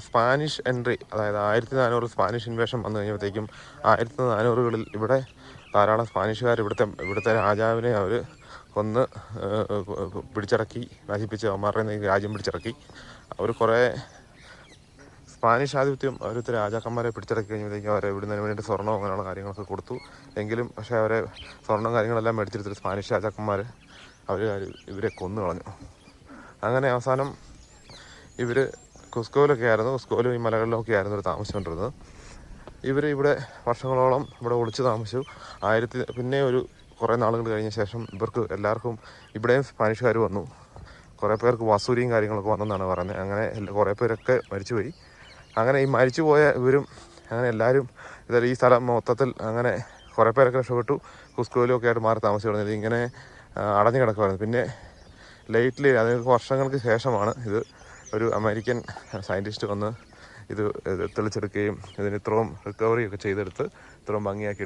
Spanish entry അതായത് ആയിരത്തി നാനൂറ് സ്പാനിഷ് ഇൻവേഷൻ വന്നു കഴിഞ്ഞപ്പോഴത്തേക്കും ആയിരത്തി നാനൂറുകളിൽ ഇവിടെ ധാരാളം സ്പാനിഷുകാർ ഇവിടുത്തെ ഇവിടുത്തെ രാജാവിനെ അവർ കൊന്ന് പിടിച്ചിറക്കി നശിപ്പിച്ച് അവന്മാരുടെ രാജ്യം പിടിച്ചിറക്കി അവർ കുറേ സ്പാനിഷ് ആധിപത്യം അവരത്തെ രാജാക്കന്മാരെ പിടിച്ചിറക്കി കഴിഞ്ഞപ്പോഴത്തേക്കും അവരെ ഇവിടുന്ന് വേണ്ടി സ്വർണം അങ്ങനെയുള്ള കാര്യങ്ങളൊക്കെ കൊടുത്തു. എങ്കിലും പക്ഷേ അവരെ സ്വർണം കാര്യങ്ങളെല്ലാം മേടിച്ചെടുത്തിട്ട് സ്പാനിഷ് രാജാക്കന്മാർ അവർ ഇവരെ കൊന്നു കളഞ്ഞു അങ്ങനെ അവസാനം ഇവർ കുസ്കോയിലൊക്കെ ആയിരുന്നു കുസ്കോയിലും ഈ മലകളിലൊക്കെ ആയിരുന്നു ഇവർ താമസിച്ചുകൊണ്ടിരുന്നത്. ഇവർ ഇവിടെ വർഷങ്ങളോളം ഇവിടെ ഒളിച്ച് താമസിച്ചു. ആയിരത്തി പിന്നെ ഒരു കുറേ നാളുകൾ കഴിഞ്ഞ ശേഷം ഇവർക്ക് എല്ലാവർക്കും ഇവിടെയും സ്പാനിഷുകാർ വന്നു. കുറേ പേർക്ക് വസൂരിയും കാര്യങ്ങളൊക്കെ വന്നെന്നാണ് പറയുന്നത്. അങ്ങനെ കുറേ പേരൊക്കെ മരിച്ചുപോയി. അങ്ങനെ ഈ മരിച്ചു പോയ ഇവരും അങ്ങനെ എല്ലാവരും ഇതായാലും ഈ സ്ഥലം മൊത്തത്തിൽ അങ്ങനെ കുറേ പേരൊക്കെ രക്ഷപ്പെട്ടു. കുസ്കോയിലും ഒക്കെ ആയിട്ട് മാറി താമസിച്ചു തുടങ്ങിയത് ഇങ്ങനെ അടഞ്ഞു കിടക്കുമായിരുന്നു പിന്നെ ലേറ്റ്ലി അതായത് വർഷങ്ങൾക്ക് ശേഷമാണ് ഇത്. ഒരു അമേരിക്കൻ സയന്റിസ്റ്റ് വന്ന് ഇത് തെളിച്ചെടുക്കുകയും ഇതിന് ഇത്രയും റിക്കവറി ഒക്കെ ചെയ്തെടുത്ത് ഇത്രയും ഭംഗിയാക്കി